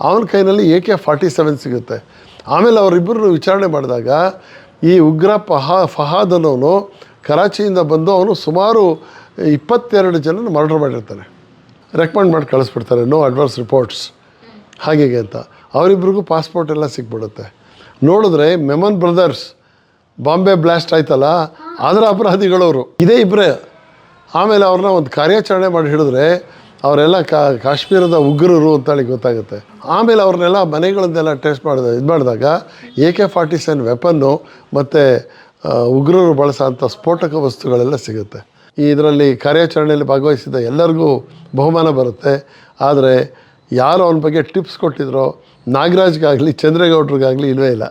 ಅವನ ಕೈನಲ್ಲಿ A K forty seven ಸಿಗುತ್ತೆ. ಆಮೇಲೆ ಅವರಿಬ್ಬರನ್ನು ವಿಚಾರಣೆ ಮಾಡಿದಾಗ ಈ ಉಗ್ರ ಫಹಾ ಫಹಾದ್ ಅನ್ನೋನು ಕರಾಚಿಯಿಂದ ಬಂದು ಅವನು ಸುಮಾರು ಇಪ್ಪತ್ತೆರಡು ಜನನ ಮರ್ಡರ್ ಮಾಡಿರ್ತಾನೆ. ರೆಕಮೆಂಡ್ ಮಾಡಿ ಕಳಿಸ್ಬಿಡ್ತಾರೆ. ನೋ ಅಡ್ವಾನ್ಸ್ ರಿಪೋರ್ಟ್ಸ್ ಹಾಗೆ ಹೀಗೆ ಅಂತ. ಅವರಿಬ್ರಿಗೂ ಪಾಸ್ಪೋರ್ಟ್ ಎಲ್ಲ ಸಿಕ್ಬಿಡುತ್ತೆ. ನೋಡಿದ್ರೆ ಮೆಮನ್ ಬ್ರದರ್ಸ್ ಬಾಂಬೆ ಬ್ಲಾಸ್ಟ್ ಆಯ್ತಲ್ಲ? ಅದರ ಅಪರಾಧಿಗಳವರು. ಇದೇ ಇಬ್ಬರೇ ಆಮೇಲೆ ಅವ್ರನ್ನ ಒಂದು ಕಾರ್ಯಾಚರಣೆ ಮಾಡಿ ಹಿಡಿದ್ರೆ ಅವರೆಲ್ಲ ಕಾಶ್ಮೀರದ ಉಗ್ರರು ಅಂತೇಳಿ ಗೊತ್ತಾಗುತ್ತೆ. ಆಮೇಲೆ ಅವ್ರನ್ನೆಲ್ಲ ಮನೆಗಳನ್ನೆಲ್ಲ ಟೆಸ್ಟ್ ಮಾಡಿದ, ಇದು ಮಾಡಿದಾಗ ಎ ಕೆ ಫಾರ್ಟಿ ಸೆವೆನ್ ವೆಪನ್ನು ಮತ್ತು ಉಗ್ರರು ಬಳಸೋಂಥ ಸ್ಫೋಟಕ ವಸ್ತುಗಳೆಲ್ಲ ಸಿಗುತ್ತೆ. ಈ ಇದರಲ್ಲಿ ಕಾರ್ಯಾಚರಣೆಯಲ್ಲಿ ಭಾಗವಹಿಸಿದ ಎಲ್ಲರಿಗೂ ಬಹುಮಾನ ಬರುತ್ತೆ. ಆದರೆ ಯಾರು ಅವನ ಬಗ್ಗೆ ಟಿಪ್ಸ್ ಕೊಟ್ಟಿದ್ರೋ ನಾಗರಾಜ್ಗಾಗಲಿ, ಚಂದ್ರೇಗೌಡ್ರಿಗಾಗಲಿ ಇಲ್ಲವೇ ಇಲ್ಲ.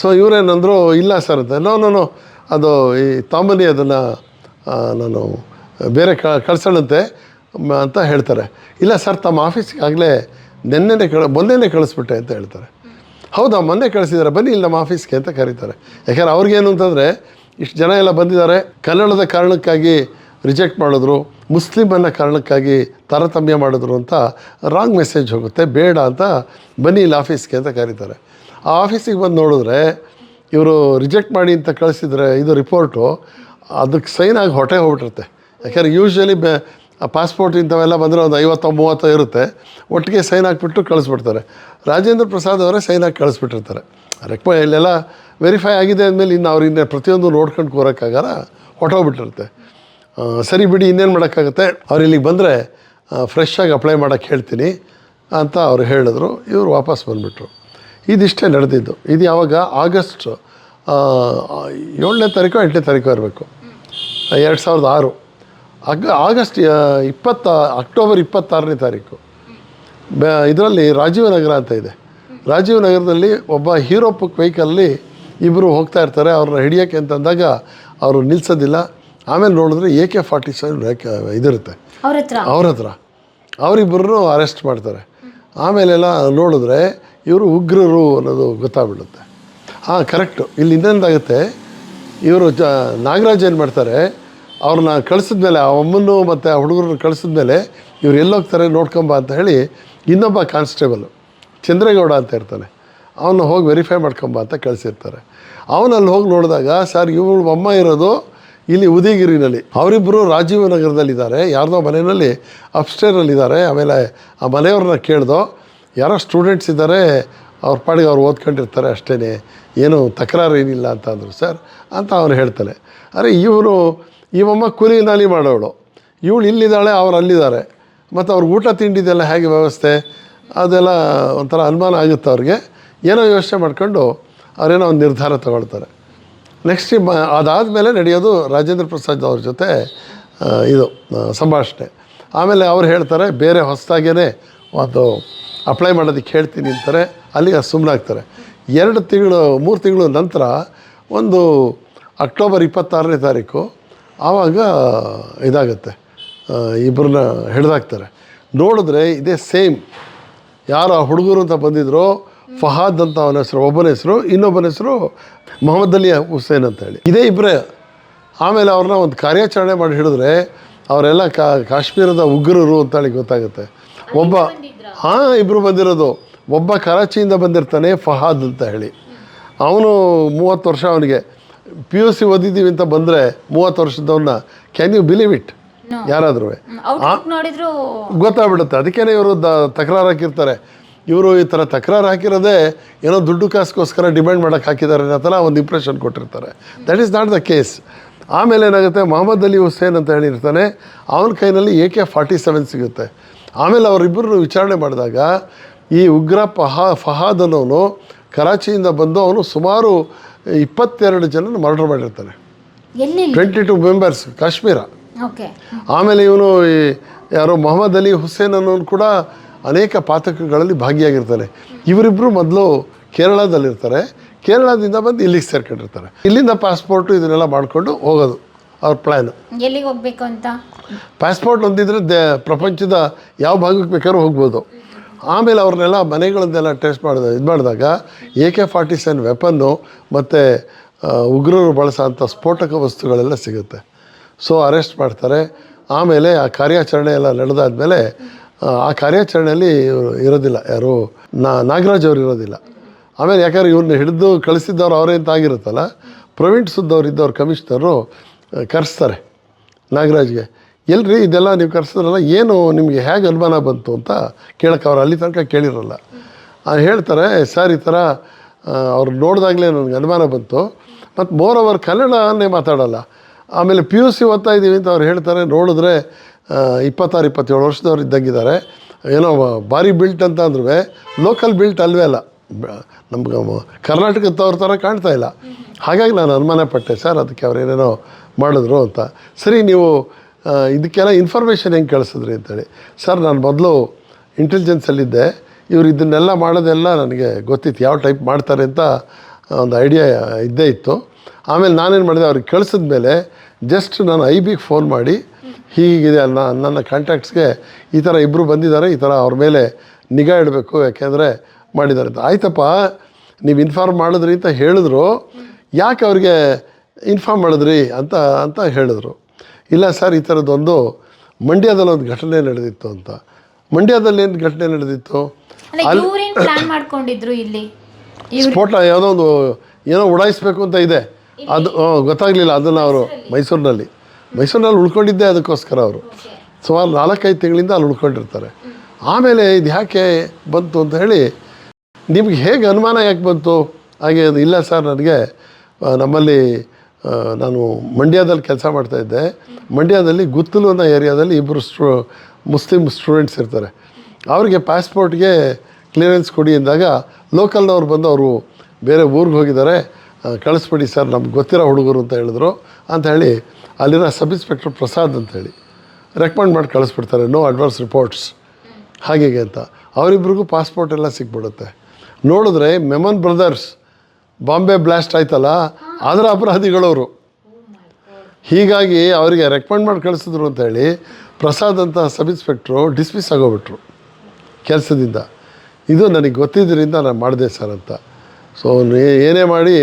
ಸೊ ಇವರೇನಂದರು, ಇಲ್ಲ ಸರ್ ಅಂತ. ನೋ ನೋ ನೋ ಅದು ಈ ತಾಂಬಲಿ ಅದನ್ನು ನಾನು ಬೇರೆ ಕಳ್ಸೋಣಂತೆ ಅಂತ ಹೇಳ್ತಾರೆ. ಇಲ್ಲ ಸರ್, ತಮ್ಮ ಆಫೀಸ್ಗೆ ಆಗಲೇ ನೆನ್ನೆನೇ ಕಳ, ಮೊನ್ನೆನೇ ಕಳಿಸ್ಬಿಟ್ಟೆ ಅಂತ ಹೇಳ್ತಾರೆ. ಹೌದಾ, ಮೊನ್ನೆ ಕಳಿಸಿದ್ದಾರೆ ಬನ್ನಿ ಇಲ್ಲಿ ನಮ್ಮ ಆಫೀಸ್ಗೆ ಅಂತ ಕರೀತಾರೆ. ಯಾಕಂದ್ರೆ ಅವ್ರಿಗೇನು ಅಂತಂದರೆ, ಇಷ್ಟು ಜನ ಎಲ್ಲ ಬಂದಿದ್ದಾರೆ, ಕನ್ನಡದ ಕಾರಣಕ್ಕಾಗಿ ರಿಜೆಕ್ಟ್ ಮಾಡಿದ್ರು ಮುಸ್ಲಿಮ್ ಅನ್ನೋ ಕಾರಣಕ್ಕಾಗಿ ತಾರತಮ್ಯ ಮಾಡಿದ್ರು ಅಂತ ರಾಂಗ್ ಮೆಸೇಜ್ ಹೋಗುತ್ತೆ, ಬೇಡ ಅಂತ ಬನ್ನಿ ಇಲ್ಲಿ ಆಫೀಸ್ಗೆ ಅಂತ ಕರೀತಾರೆ. ಆ ಆಫೀಸಿಗೆ ಬಂದು ನೋಡಿದ್ರೆ ಇವರು ರಿಜೆಕ್ಟ್ ಮಾಡಿ ಅಂತ ಕಳಿಸಿದ್ರೆ ಇದು ರಿಪೋರ್ಟು, ಅದಕ್ಕೆ ಸೈನ್ ಆಗಿ ಹೊಟ್ಟೆ ಹೋಗ್ಬಿಟ್ಟಿರುತ್ತೆ. ಯಾಕಂದ್ರೆ ಯೂಶ್ವಲಿ ಬೆ ಪಾಸ್ಪೋರ್ಟ್ ಇಂಥವೆಲ್ಲ ಬಂದರೆ ಒಂದು ಐವತ್ತೋ ಮೂವತ್ತೋ ಇರುತ್ತೆ. ಒಟ್ಟಿಗೆ ಸೈನ್ ಹಾಕ್ಬಿಟ್ಟು ಕಳಿಸ್ಬಿಡ್ತಾರೆ. ರಾಜೇಂದ್ರ ಪ್ರಸಾದ್ ಅವರೇ ಸೈನ್ ಹಾಕಿ ಕಳಿಸ್ಬಿಟ್ಟಿರ್ತಾರೆ. ರೆಕ್ಮ, ಇಲ್ಲೆಲ್ಲ ವೆರಿಫೈ ಆಗಿದೆ ಅಂದಮೇಲೆ ಇನ್ನು ಅವ್ರಿಂದ ಪ್ರತಿಯೊಂದು ನೋಡ್ಕೊಂಡು ಕೂರೋಕ್ಕಾಗಾರ ಹೊಟ್ಟೋಗ್ಬಿಟ್ಟಿರುತ್ತೆ ಸರಿ ಬಿಡಿ, ಇನ್ನೇನು ಮಾಡೋಕ್ಕಾಗುತ್ತೆ? ಅವ್ರು ಇಲ್ಲಿಗೆ ಬಂದರೆ ಫ್ರೆಶ್ ಆಗಿ ಅಪ್ಲೈ ಮಾಡೋಕ್ಕೆ ಹೇಳ್ತೀನಿ ಅಂತ ಅವ್ರು ಹೇಳಿದ್ರು. ಇವರು ವಾಪಸ್ ಬಂದುಬಿಟ್ರು. ಇದಿಷ್ಟೇ ನಡೆದಿದ್ದು. ಇದು ಯಾವಾಗ? ಆಗಸ್ಟ್ ಏಳನೇ ತಾರೀಕು ಎಂಟನೇ ತಾರೀಕು ಇರಬೇಕು. ಎರಡು ಸಾವಿರದ ಆರು. ಆಗ ಆಗಸ್ಟ್ ಇಪ್ಪತ್ತ ಅಕ್ಟೋಬರ್ ಇಪ್ಪತ್ತಾರನೇ ತಾರೀಕು. ಇದರಲ್ಲಿ ರಾಜೀವ್ ನಗರ ಅಂತ ಇದೆ. ರಾಜೀವ್ ನಗರದಲ್ಲಿ ಒಬ್ಬ ಹೀರೋ ಪುಕ್ ವೆಹಿಕಲ್ಲಿ ಇಬ್ಬರು ಹೋಗ್ತಾ ಇರ್ತಾರೆ. ಅವ್ರನ್ನ ಹಿಡಿಯೋಕ್ಕೆ ಅಂತಂದಾಗ ಅವರು ನಿಲ್ಲಿಸೋದಿಲ್ಲ ಆಮೇಲೆ ನೋಡಿದ್ರೆ ಎ ಕೆ ಫಾರ್ಟಿ ಸೆವೆನ್ ಇದಿರುತ್ತೆ. ಅವ್ರ ಹತ್ರ? ಅವ್ರ ಹತ್ರ. ಅವರಿಬ್ಬರನ್ನು ಅರೆಸ್ಟ್ ಮಾಡ್ತಾರೆ. ಆಮೇಲೆಲ್ಲ ನೋಡಿದ್ರೆ ಇವರು ಉಗ್ರರು ಅನ್ನೋದು ಗೊತ್ತಾಗ್ಬಿಡುತ್ತೆ. ಹಾಂ ಕರೆಕ್ಟು ಇಲ್ಲಿ ಇನ್ನೊಂದಾಗುತ್ತೆ ಇವರು ಜ, ನಾಗರಾಜ್ ಏನು ಮಾಡ್ತಾರೆ, ಅವ್ರನ್ನ ಕಳಿಸಿದ್ಮೇಲೆ, ಆ ಅಮ್ಮನ್ನು ಮತ್ತು ಆ ಹುಡುಗರನ್ನ ಕಳಿಸಿದ್ಮೇಲೆ ಇವ್ರು ಎಲ್ಲೋಗ್ತಾರೆ, ನೋಡ್ಕೊಂಬ ಅಂತ ಹೇಳಿ ಇನ್ನೊಬ್ಬ ಕಾನ್ಸ್ಟೇಬಲು ಚಂದ್ರೇಗೌಡ ಅಂತ ಇರ್ತಾನೆ. ಅವನ್ನ ಹೋಗಿ ವೆರಿಫೈ ಮಾಡ್ಕೊಂಬ ಅಂತ ಕಳಿಸಿರ್ತಾರೆ. ಅವನಲ್ಲಿ ಹೋಗಿ ನೋಡಿದಾಗ, ಸರ್ ಇವಳು ಅಮ್ಮ ಇರೋದು ಇಲ್ಲಿ ಉದಯಗಿರಿನಲ್ಲಿ. ಅವರಿಬ್ಬರು ರಾಜೀವ್ ನಗರದಲ್ಲಿದ್ದಾರೆ, ಯಾರ್ದೋ ಮನೆಯಲ್ಲಿ ಅಪ್ಸ್ಟೇರಲ್ಲಿದ್ದಾರೆ. ಆಮೇಲೆ ಆ ಮನೆಯವ್ರನ್ನ ಕೇಳ್ದೋ, ಯಾರೋ ಸ್ಟೂಡೆಂಟ್ಸ್ ಇದ್ದಾರೆ, ಅವ್ರ ಪಾಡಿಗೆ ಅವ್ರು ಓದ್ಕೊಂಡಿರ್ತಾರೆ ಅಷ್ಟೇ ಏನು ತಕರಾರು ಏನಿಲ್ಲ ಅಂತ ಅಂದರು, ಸರ್, ಅಂತ ಅವನು ಹೇಳ್ತಾನೆ. ಅರೆ, ಇವರು, ಇವಮ್ಮ ನಾಲಿ ಮಾಡೋಳು ಇವಳು ಇಲ್ಲಿದ್ದಾಳೆ, ಅವ್ರು ಅಲ್ಲಿದ್ದಾರೆ. ಮತ್ತು ಅವ್ರಿಗೆ ಊಟ ತಿಂಡಿದೆಲ್ಲ ಹೇಗೆ ವ್ಯವಸ್ಥೆ? ಅದೆಲ್ಲ ಒಂಥರ ಅನುಮಾನ ಆಗುತ್ತೆ ಅವ್ರಿಗೆ. ಏನೋ ಯೋಚನೆ ಮಾಡ್ಕೊಂಡು ಅವರೇನೋ ಒಂದು ನಿರ್ಧಾರ ತಗೊಳ್ತಾರೆ. ನೆಕ್ಸ್ಟ್ ಅದಾದಮೇಲೆ ನಡೆಯೋದು ರಾಜೇಂದ್ರ ಪ್ರಸಾದ್ ಅವ್ರ ಜೊತೆ ಇದು ಸಂಭಾಷಣೆ. ಆಮೇಲೆ ಅವ್ರು ಹೇಳ್ತಾರೆ, ಬೇರೆ ಹೊಸದಾಗೇ ಒಂದು ಅಪ್ಲೈ ಮಾಡೋದಕ್ಕೆ ಹೇಳ್ತೀನಿ ಅಂತಾರೆ. ಅಲ್ಲಿಗೆ ಸುಮ್ಮನಾಗ್ತಾರೆ ಎರಡು ತಿಂಗಳು, ಮೂರು ತಿಂಗಳು ನಂತರ ಒಂದು ಅಕ್ಟೋಬರ್ ಇಪ್ಪತ್ತಾರನೇ ತಾರೀಕು, ಆವಾಗ ಇದಾಗುತ್ತೆ. ಇಬ್ಬರನ್ನ ಹಿಡ್ದಾಕ್ತಾರೆ. ನೋಡಿದ್ರೆ ಇದೇ ಸೇಮ್ ಯಾರು ಆ ಹುಡುಗರು ಅಂತ ಬಂದಿದ್ರು ಫಹಾದ್ ಅಂತ ಅವನ ಹೆಸರು ಒಬ್ಬನ ಹೆಸರು ಇನ್ನೊಬ್ಬನ ಹೆಸರು ಮೊಹಮ್ಮದ್ ಅಲಿ ಹುಸೇನ್ ಅಂತ ಹೇಳಿ. ಇದೇ ಇಬ್ಬರೇ ಆಮೇಲೆ ಅವ್ರನ್ನ ಒಂದು ಕಾರ್ಯಾಚರಣೆ ಮಾಡಿ ಹಿಡಿದ್ರೆ ಅವರೆಲ್ಲ ಕಾ ಕಾಶ್ಮೀರದ ಉಗ್ರರು ಅಂತ ಹೇಳಿ ಗೊತ್ತಾಗುತ್ತೆ. ಒಬ್ಬ ಹಾಂ ಇಬ್ಬರು ಬಂದಿರೋದು. ಒಬ್ಬ ಕರಾಚಿಯಿಂದ ಬಂದಿರ್ತಾನೆ ಫಹಾದ್ ಅಂತ ಹೇಳಿ. ಅವನು ಮೂವತ್ತು ವರ್ಷ ಅವನಿಗೆ. ಪಿ ಯು ಸಿ ಓದಿದ್ದೀವಿ ಅಂತ ಬಂದರೆ ಮೂವತ್ತು ವರ್ಷದವನ್ನ ಕ್ಯಾನ್ ಯು ಬಿಲೀವ್ ಇಟ್ ಯಾರಾದ್ರೂ ಗೊತ್ತಾಗ್ಬಿಡುತ್ತೆ. ಅದಕ್ಕೇನೆ ಇವರು ದ ತಕರಾರು ಹಾಕಿರ್ತಾರೆ ಇವರು ಈ ಥರ ತಕರಾರು ಹಾಕಿರೋದೇ ಏನೋ ದುಡ್ಡು ಕಾಸ್ಗೋಸ್ಕರ ಡಿಮ್ಯಾಂಡ್ ಮಾಡೋಕ್ಕೆ ಹಾಕಿದ್ದಾರೆ ಅನ್ನೋ ಥರ ಒಂದು ಇಂಪ್ರೆಷನ್ ಕೊಟ್ಟಿರ್ತಾರೆ. That is not the case ಆಮೇಲೆ ಏನಾಗುತ್ತೆ? ಮೊಹಮ್ಮದ್ ಅಲಿ ಹುಸೇನ್ ಅಂತ ಹೇಳಿರ್ತಾನೆ ಅವನ ಕೈನಲ್ಲಿ ಎ ಕೆ ಫಾರ್ಟಿ ಸೆವೆನ್ ಸಿಗುತ್ತೆ. ಆಮೇಲೆ ಅವರಿಬ್ಬರನ್ನು ವಿಚಾರಣೆ ಮಾಡಿದಾಗ ಈ ಉಗ್ರ ಫಹಾ ಫಹಾದ್ ಅನ್ನೋನು ಕರಾಚಿಯಿಂದ ಬಂದು ಅವನು ಸುಮಾರು ಇಪ್ಪತ್ತೆರಡು ಜನನ ಮರ್ಡರ್ ಮಾಡಿರ್ತಾನೆ. ಟ್ವೆಂಟಿ ಟು ಮೆಂಬರ್ಸ್ ಕಾಶ್ಮೀರ ಆಮೇಲೆ ಇವನು ಈ ಯಾರೋ ಮೊಹಮ್ಮದ್ ಅಲಿ ಹುಸೇನ್ ಅನ್ನೋನು ಕೂಡ ಅನೇಕ ಪಾತಕಗಳಲ್ಲಿ ಭಾಗಿಯಾಗಿರ್ತಾರೆ. ಇವರಿಬ್ಬರು ಮೊದಲು ಕೇರಳದಲ್ಲಿರ್ತಾರೆ. ಕೇರಳದಿಂದ ಬಂದು ಇಲ್ಲಿಗೆ ಸೇರ್ಕೊಂಡಿರ್ತಾರೆ. ಇಲ್ಲಿಂದ ಪಾಸ್ಪೋರ್ಟು ಇದನ್ನೆಲ್ಲ ಮಾಡಿಕೊಂಡು ಹೋಗೋದು ಅವ್ರ ಪ್ಲ್ಯಾನು ಎಲ್ಲಿಗೆ ಹೋಗ್ಬೇಕು ಅಂತ? ಪಾಸ್ಪೋರ್ಟ್ ಹೊಂದಿದ್ರೆ ದೇ ಪ್ರಪಂಚದ ಯಾವ ಭಾಗಕ್ಕೆ ಬೇಕಾದ್ರೂ ಹೋಗ್ಬೋದು. ಆಮೇಲೆ ಅವ್ರನ್ನೆಲ್ಲ ಮನೆಗಳನ್ನೆಲ್ಲ ಟೆಸ್ಟ್ ಮಾಡಿದ ಇದು ಮಾಡಿದಾಗ A K forty seven weapon ಮತ್ತು ಉಗ್ರರು ಬಳಸೋಂಥ ಸ್ಫೋಟಕ ವಸ್ತುಗಳೆಲ್ಲ ಸಿಗುತ್ತೆ. ಸೊ ಅರೆಸ್ಟ್ ಮಾಡ್ತಾರೆ. ಆಮೇಲೆ ಆ ಕಾರ್ಯಾಚರಣೆ ಎಲ್ಲ ನಡೆದಾದ್ಮೇಲೆ ಆ, ಕಾರ್ಯಾಚರಣೆಯಲ್ಲಿ ಇವರು ಇರೋದಿಲ್ಲ. ಯಾರು ನಾ ನಾಗರಾಜ್ ಅವರು ಇರೋದಿಲ್ಲ. ಆಮೇಲೆ ಯಾಕಂದ್ರೆ ಇವ್ರನ್ನ ಹಿಡಿದು ಕಳಿಸಿದ್ದವ್ರು ಅವರೇ ಅಂತ ಆಗಿರುತ್ತಲ್ಲ ಪ್ರವೀಣ್ ಸುದ್ದವ್ರು ಇದ್ದವ್ರು ಕಮಿಷನರು ಕರೆಸ್ತಾರೆ ನಾಗರಾಜ್ಗೆ. ಎಲ್ರಿ ಇದೆಲ್ಲ ನೀವು ಕರೆಸಿದ್ರಲ್ಲ ಏನು ನಿಮಗೆ ಹೇಗೆ ಅನುಮಾನ ಬಂತು ಅಂತ ಕೇಳಕ್ಕೆ ಅವ್ರು ಅಲ್ಲಿ ತನಕ ಕೇಳಿರಲ್ಲ. ಹೇಳ್ತಾರೆ ಸರ್ ಈ ಥರ ಅವ್ರು ನೋಡಿದಾಗಲೇ ನನಗೆ ಅನುಮಾನ ಬಂತು. ಮತ್ತು ಮೋರ್ ಓವರ್ ಕನ್ನಡನೇ ಮಾತಾಡಲ್ಲ. ಆಮೇಲೆ ಪಿ ಯು ಸಿ ಓದ್ತಾ ಇದ್ದೀವಿ ಅಂತ ಅವ್ರು ಹೇಳ್ತಾರೆ ನೋಡಿದ್ರೆ ಇಪ್ಪತ್ತಾರು, ಇಪ್ಪತ್ತೇಳು ವರ್ಷದವ್ರು ಇದ್ದಂಗಿದ್ದಾರೆ. ಏನೋ ಭಾರಿ ಬಿಲ್ಟ್ ಅಂತ ಅಂದ್ರೂ ಲೋಕಲ್ ಬಿಲ್ಟ್ ಅಲ್ವೇ ಅಲ್ಲ. ನಮ್ಗೆ ಕರ್ನಾಟಕದವ್ರ ಥರ ಕಾಣ್ತಾ ಇಲ್ಲ. ಹಾಗಾಗಿ ನಾನು ಅನುಮಾನ ಪಟ್ಟೆ, ಸರ್, ಅದಕ್ಕೆ ಅವ್ರು ಏನೇನೋ ಮಾಡಿದ್ರು ಅಂತ. ಸರಿ, ನೀವು ಇದಕ್ಕೆಲ್ಲ ಇನ್ಫಾರ್ಮೇಷನ್ ಹೆಂಗೆ ಕಳಿಸಿದ್ರಿ ಅಂತೇಳಿ. ಸರ್, ನಾನು ಮೊದಲು ಇಂಟೆಲಿಜೆನ್ಸಲ್ಲಿದ್ದೆ ಇವರು ಇದನ್ನೆಲ್ಲ ಮಾಡೋದೆಲ್ಲ ನನಗೆ ಗೊತ್ತಿತ್ತು. ಯಾವ ಟೈಪ್ ಮಾಡ್ತಾರೆ ಅಂತ ಒಂದು ಐಡಿಯಾ ಇದ್ದೇ ಇತ್ತು. ಆಮೇಲೆ ನಾನೇನು ಮಾಡಿದೆ, ಅವ್ರಿಗೆ ಕಳಿಸಿದ ಮೇಲೆ ಜಸ್ಟ್ ನಾನು ಐ ಬಿಗೆ ಫೋನ್ ಮಾಡಿ, ಹೀಗಿದೆ ಅಲ್ಲ, ನನ್ನ ಕಾಂಟ್ಯಾಕ್ಟ್ಸ್ಗೆ ಈ ಥರ ಇಬ್ಬರು ಬಂದಿದ್ದಾರೆ, ಈ ಥರ ಅವ್ರ ಮೇಲೆ ನಿಗಾ ಇಡಬೇಕು, ಯಾಕೆಂದರೆ ಮಾಡಿದ್ದಾರೆ ಅಂತ. ಆಯ್ತಪ್ಪ, ನೀವು ಇನ್ಫಾರ್ಮ್ ಮಾಡಿದ್ರಿ ಅಂತ ಹೇಳಿದ್ರು. ಯಾಕೆ ಅವ್ರಿಗೆ ಇನ್ಫಾರ್ಮ್ ಮಾಡಿದ್ರಿ ಅಂತ ಅಂತ ಹೇಳಿದ್ರು. ಇಲ್ಲ ಸರ್ ಈ ಥರದ್ದೊಂದು ಮಂಡ್ಯದಲ್ಲಿ ಒಂದು ಘಟನೆ ನಡೆದಿತ್ತು ಅಂತ. ಮಂಡ್ಯದಲ್ಲಿ ಏನು ಘಟನೆ ನಡೆದಿತ್ತು? ಅಲ್ಲಿ ಮಾಡ್ಕೊಂಡಿದ್ರು ಇಲ್ಲಿ? ಸ್ಫೋಟ ಯಾವುದೋ ಒಂದು ಏನೋ ಉಡಾಯಿಸ್ಬೇಕು ಅಂತ ಇದೆ. ಅದು ಗೊತ್ತಾಗಲಿಲ್ಲ ಅದನ್ನು ಅವರು ಮೈಸೂರಿನಲ್ಲಿ. ಮೈಸೂರಿನಲ್ಲಿ ಉಳ್ಕೊಂಡಿದ್ದೆ ಅದಕ್ಕೋಸ್ಕರ ಅವರು. ಸುಮಾರು ನಾಲ್ಕೈದು ತಿಂಗಳಿಂದ ಅಲ್ಲಿ ಉಳ್ಕೊಂಡಿರ್ತಾರೆ. ಆಮೇಲೆ ಇದು ಯಾಕೆ ಬಂತು ಅಂತ ಹೇಳಿ ನಿಮ್ಗೆ ಹೇಗೆ ಅನುಮಾನ ಯಾಕೆ ಬಂತು? ಹಾಗೆ ಅದು ಇಲ್ಲ ಸರ್ ನನಗೆ. ನಮ್ಮಲ್ಲಿ ನಾನು ಮಂಡ್ಯದಲ್ಲಿ ಕೆಲಸ ಮಾಡ್ತಾಯಿದ್ದೆ ಮಂಡ್ಯದಲ್ಲಿ ಗುತ್ತಲು ಅನ್ನೋ ಏರಿಯಾದಲ್ಲಿ ಇಬ್ಬರು ಸ್ಟೂ ಮುಸ್ಲಿಮ್ ಸ್ಟೂಡೆಂಟ್ಸ್ ಇರ್ತಾರೆ. ಅವರಿಗೆ ಪಾಸ್ಪೋರ್ಟ್ಗೆ ಕ್ಲಿಯರೆನ್ಸ್ ಕೊಡಿ ಅಂದಾಗ ಲೋಕಲ್ನವ್ರು ಬಂದು ಅವರು ಬೇರೆ ಊರಿಗೆ ಹೋಗಿದ್ದಾರೆ. ಕಳಿಸ್ಬಿಡಿ ಸರ್, ನಮ್ಗೆ ಗೊತ್ತಿರೋ ಹುಡುಗರು ಅಂತ ಹೇಳಿದ್ರು. ಅಂತ ಹೇಳಿ ಅಲ್ಲಿರೋ ಸಬ್ ಇನ್ಸ್ಪೆಕ್ಟರ್ ಪ್ರಸಾದ್ ಅಂತ ಹೇಳಿ ರೆಕಮೆಂಡ್ ಮಾಡಿ ಕಳಿಸ್ಬಿಡ್ತಾರೆ. ನೋ ಅಡ್ವಾನ್ಸ್ ರಿಪೋರ್ಟ್ಸ್ ಹಾಗೆ ಅಂತ. ಅವರಿಬ್ರಿಗೂ ಪಾಸ್ಪೋರ್ಟ್ ಎಲ್ಲ ಸಿಕ್ಬಿಡುತ್ತೆ. ನೋಡಿದ್ರೆ ಮೆಮನ್ ಬ್ರದರ್ಸ್ ಬಾಂಬೆ ಬ್ಲಾಸ್ಟ್ ಆಯ್ತಲ್ಲ? ಅದರ ಅಪರಾಧಿಗಳವರು. ಹೀಗಾಗಿ ಅವರಿಗೆ ರೆಕಮೆಂಡ್ ಮಾಡಿ ಕಳಿಸಿದ್ರು ಅಂತೇಳಿ ಪ್ರಸಾದ್ ಅಂತ ಸಬ್ ಇನ್ಸ್ಪೆಕ್ಟ್ರು ಡಿಸ್ಮಿಸ್ ಆಗೋಗ್ಬಿಟ್ರು. ಕೆಲಸದಿಂದ. ಇದು ನನಗೆ ಗೊತ್ತಿದ್ದರಿಂದ ನಾನು ಮಾಡಿದೆ ಸರ್ ಅಂತ. ಸೊ ಏನೇ ಮಾಡಿ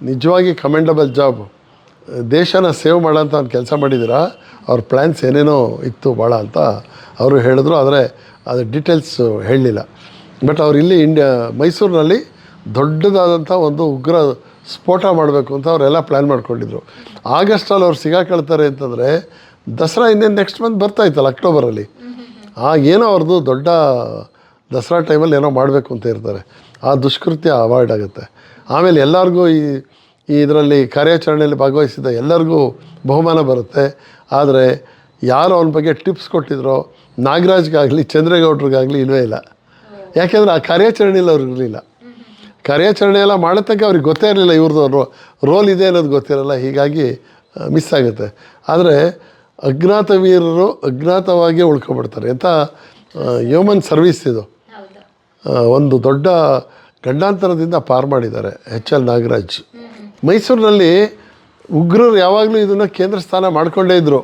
ನಿಜವಾಗಿ ಕಮೆಂಡಬಲ್ ಜಾಬ್ ದೇಶನ ಸೇವ್ ಮಾಡೋಂಥ ಒಂದು ಕೆಲಸ ಮಾಡಿದ್ದೀರಾ? ಅವ್ರ ಪ್ಲ್ಯಾನ್ಸ್ ಏನೇನೋ ಇತ್ತು ಭಾಳ ಅಂತ ಅವರು ಹೇಳಿದ್ರು ಆದರೆ ಅದು ಡೀಟೇಲ್ಸ್ ಹೇಳಲಿಲ್ಲ. ಬಟ್ ಅವ್ರು ಇಲ್ಲಿ ಇಂಡಿಯಾ ಮೈಸೂರಿನಲ್ಲಿ ದೊಡ್ಡದಾದಂಥ ಒಂದು ಉಗ್ರ ಸ್ಫೋಟ ಮಾಡಬೇಕು ಅಂತ ಅವರೆಲ್ಲ ಪ್ಲ್ಯಾನ್ ಮಾಡ್ಕೊಂಡಿದ್ರು. ಆಗಸ್ಟಲ್ಲಿ ಅವ್ರು ಸಿಗಾಕೊಳ್ತಾರೆ ಅಂತಂದರೆ ದಸರಾ ಇನ್ನೇನು ನೆಕ್ಸ್ಟ್ ಮಂತ್ ಬರ್ತಾ ಇತ್ತಲ್ಲ ಅಕ್ಟೋಬರಲ್ಲಿ ಆಗೇನೋ ಅವ್ರದ್ದು ದೊಡ್ಡ ದಸರಾ ಟೈಮಲ್ಲಿ ಏನೋ ಮಾಡಬೇಕು ಅಂತ ಇರ್ತಾರೆ. ಆ ದುಷ್ಕೃತ್ಯ ಅವಾಯ್ಡ್ ಆಗುತ್ತೆ. ಆಮೇಲೆ ಎಲ್ಲರಿಗೂ ಈ ಈ ಇದರಲ್ಲಿ ಕಾರ್ಯಾಚರಣೆಯಲ್ಲಿ ಭಾಗವಹಿಸಿದ ಎಲ್ಲರಿಗೂ ಬಹುಮಾನ ಬರುತ್ತೆ. ಆದರೆ ಯಾರು ಅವನ ಬಗ್ಗೆ ಟಿಪ್ಸ್ ಕೊಟ್ಟಿದ್ರೋ ನಾಗರಾಜ್ಗಾಗಲಿ, ಚಂದ್ರೇಗೌಡ್ರಿಗಾಗಲಿ ಇಲ್ವೇ ಇಲ್ಲ. ಯಾಕೆಂದರೆ ಆ ಕಾರ್ಯಾಚರಣೆಯಲ್ಲಿ ಅವ್ರಿಗೆ ಇರಲಿಲ್ಲ. ಕಾರ್ಯಾಚರಣೆ ಎಲ್ಲ ಮಾಡೋ ತನಕ ಅವ್ರಿಗೆ ಗೊತ್ತೇ ಇರಲಿಲ್ಲ ಇವ್ರದ್ದು ರೋಲ್ ಇದೆ ಅನ್ನೋದು ಗೊತ್ತಿರಲ್ಲ, ಹೀಗಾಗಿ ಮಿಸ್ ಆಗುತ್ತೆ. ಆದರೆ ಅಜ್ಞಾತ ವೀರರು ಅಜ್ಞಾತವಾಗಿ ಉಳ್ಕೊಬಿಡ್ತಾರೆ ಎಂಥ ಹ್ಯೂಮನ್ ಸರ್ವಿಸ್ ಇದು. ಒಂದು ದೊಡ್ಡ ಗಂಡಾಂತರದಿಂದ ಪಾರು ಮಾಡಿದ್ದಾರೆ ಎಚ್ ಎಲ್ ನಾಗರಾಜ್. ಮೈಸೂರಿನಲ್ಲಿ ಉಗ್ರರು ಯಾವಾಗಲೂ ಇದನ್ನು ಕೇಂದ್ರ ಸ್ಥಾನ ಮಾಡಿಕೊಂಡೇ ಇದ್ದರು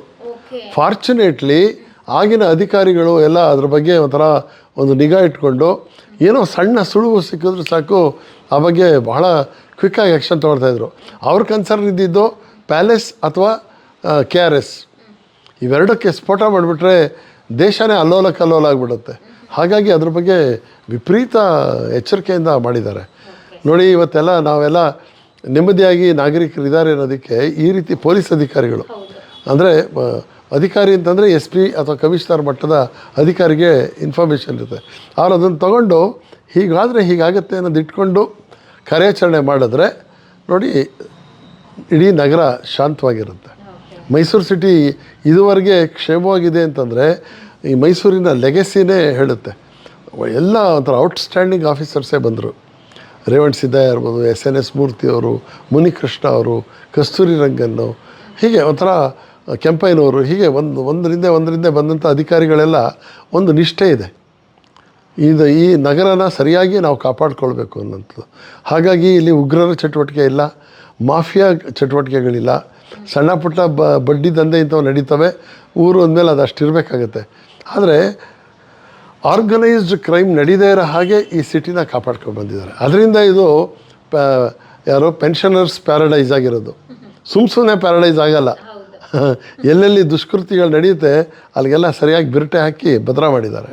ಫಾರ್ಚುನೇಟ್ಲಿ ಆಗಿನ ಅಧಿಕಾರಿಗಳು ಎಲ್ಲ ಅದ್ರ ಬಗ್ಗೆ ಒಂಥರ ಒಂದು ನಿಗಾ ಇಟ್ಕೊಂಡು ಏನೋ ಸಣ್ಣ ಸುಳುವು ಸಿಕ್ಕಿದ್ರು ಸಾಕು ಆ ಬಗ್ಗೆ ಬಹಳ ಕ್ವಿಕ್ಕಾಗಿ ಆ್ಯಕ್ಷನ್ ತೊಗೊಳ್ತಾಯಿದ್ರು ಅವ್ರ ಕನ್ಸರ್ನ್ ಇದ್ದಿದ್ದು ಪ್ಯಾಲೇಸ್ ಅಥವಾ ಕೆ ಆರ್ ಎಸ್ ಇವೆರಡಕ್ಕೆ ಸ್ಫೋಟ ಮಾಡಿಬಿಟ್ರೆ ದೇಶನೇ ಅಲ್ಲೋಲ ಕಲ್ಲೋಲ ಆಗಿಬಿಡುತ್ತೆ. ಹಾಗಾಗಿ ಅದ್ರ ಬಗ್ಗೆ ವಿಪರೀತ ಎಚ್ಚರಿಕೆಯಿಂದ ಮಾಡಿದ್ದಾರೆ. ನೋಡಿ ಇವತ್ತೆಲ್ಲ ನಾವೆಲ್ಲ ನೆಮ್ಮದಿಯಾಗಿ ನಾಗರಿಕರಿದ್ದಾರೆ ಅನ್ನೋದಕ್ಕೆ ಈ ರೀತಿ ಪೊಲೀಸ್ ಅಧಿಕಾರಿಗಳು. ಅಂದರೆ ಅಧಿಕಾರಿ ಅಂತಂದರೆ ಎಸ್ ಪಿ ಅಥವಾ ಕಮಿಷನರ್ ಮಟ್ಟದ ಅಧಿಕಾರಿಗೆ ಇನ್ಫಾರ್ಮೇಷನ್ ಇರುತ್ತೆ. ಅವ್ರು ಅದನ್ನು ತಗೊಂಡು ಹೀಗಾದರೆ ಹೀಗಾಗತ್ತೆ ಅನ್ನೋದು ಇಟ್ಕೊಂಡು ಕಾರ್ಯಾಚರಣೆ ಮಾಡಿದ್ರೆ ನೋಡಿ ಇಡೀ ನಗರ ಶಾಂತವಾಗಿರುತ್ತೆ. ಮೈಸೂರು ಸಿಟಿ ಇದುವರೆಗೆ ಕ್ಷೇಮವಾಗಿದೆ ಅಂತಂದರೆ ಈ ಮೈಸೂರಿನ ಲೆಗೆಸಿನೇ ಹೇಳುತ್ತೆ. ಎಲ್ಲ ಒಂಥರ ಔಟ್ಸ್ಟ್ಯಾಂಡಿಂಗ್ ಆಫೀಸರ್ಸೇ ಬಂದರು. ರೇವಣ್ ಸಿದ್ದಯ್ಯ ಇರ್ಬೋದು, ಎಸ್ ಎನ್ ಎಸ್ ಮೂರ್ತಿ ಅವರು, ಮುನಿಕೃಷ್ಣ ಅವರು, ಕಸ್ತೂರಿ ರಂಗನ್ನು ಹೀಗೆ ಒಂಥರ ಕೆಂಪಯ್ಯನವರು, ಹೀಗೆ ಒಂದು ಒಂದರಿಂದ ಒಂದರಿಂದ ಬಂದಂಥ ಅಧಿಕಾರಿಗಳೆಲ್ಲ ಒಂದು ನಿಷ್ಠೆ ಇದೆ. ಇದು ಈ ನಗರನ ಸರಿಯಾಗಿ ನಾವು ಕಾಪಾಡಿಕೊಳ್ಬೇಕು ಅನ್ನೋಂಥದ್ದು. ಹಾಗಾಗಿ ಇಲ್ಲಿ ಉಗ್ರರ ಚಟುವಟಿಕೆ ಇಲ್ಲ, ಮಾಫಿಯಾ ಚಟುವಟಿಕೆಗಳಿಲ್ಲ. ಸಣ್ಣ ಪುಟ್ಟ ಬ ಬಡ್ಡಿ ದಂಧೆ ಇಂಥವು ನಡೀತವೆ. ಊರು ಅಂದಮೇಲೆ ಅದಷ್ಟು ಇರಬೇಕಾಗುತ್ತೆ ಆದರೆ ಆರ್ಗನೈಸ್ಡ್ ಕ್ರೈಮ್ ನಡೀದೇ ಇರೋ ಹಾಗೆ ಈ ಸಿಟಿನ ಕಾಪಾಡ್ಕೊಂಡು ಬಂದಿದ್ದಾರೆ. ಅದರಿಂದ ಇದು ಪ ಯಾರೋ ಪೆನ್ಷನರ್ಸ್ ಪ್ಯಾರಡೈಸ್ ಆಗಿರೋದು. ಸುಮ್ಮ ಸುಮ್ಮನೆ ಪ್ಯಾರಡೈಸ್ ಆಗಲ್ಲ. ಎಲ್ಲೆಲ್ಲಿ ದುಷ್ಕೃತಿಗಳು ನಡೆಯುತ್ತೆ ಅಲ್ಲಿಗೆಲ್ಲ ಸರಿಯಾಗಿ ಬಿರಟೆ ಹಾಕಿ ಭದ್ರ ಮಾಡಿದ್ದಾರೆ.